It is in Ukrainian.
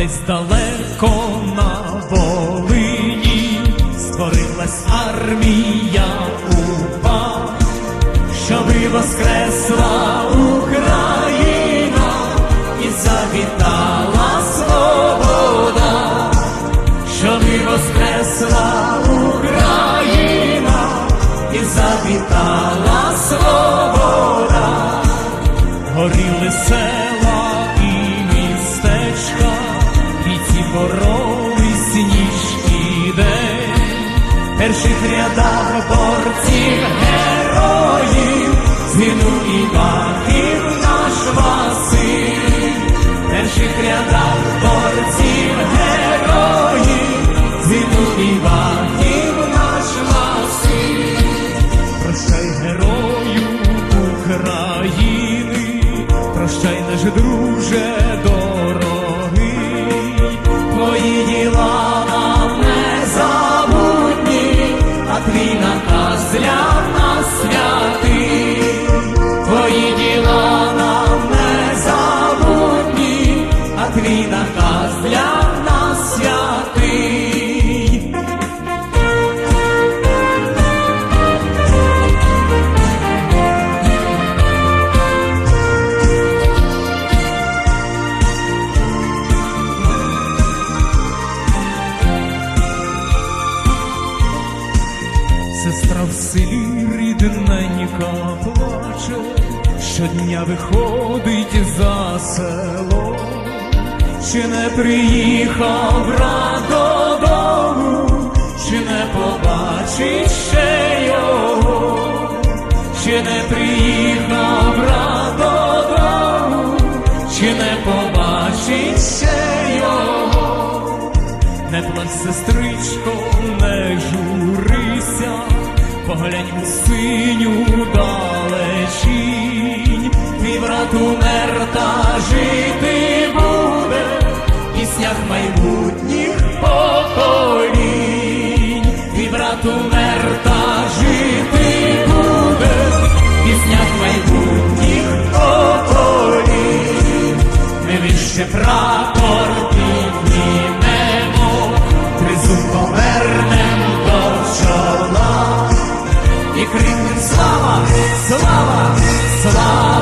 десь далеко на Волині створилась армія упа, щоби воскресла Україна і завітала свобода, щоби воскресла Україна і завітала свобода. Горіли села ніч і день, перших рядах борців героїв, згинув Іванів наш Василь, перших рядах борців героїв, згинув Іванів наш Василь. Прощай, герою України, прощай, наш друже твій наказ для нас святий. Сестра в селі рідненька плаче, щодня виходить за село, чи не приїхав брат додому, чи не побачить ще його, чи не приїхав брат додому, чи не побачить ще його. Не плач, сестричко, не журися, поглянь у синю далечінь, твій брат умер та жити прапор піднімемо, тризуб повернем до чола і крикнем слава, слава, слава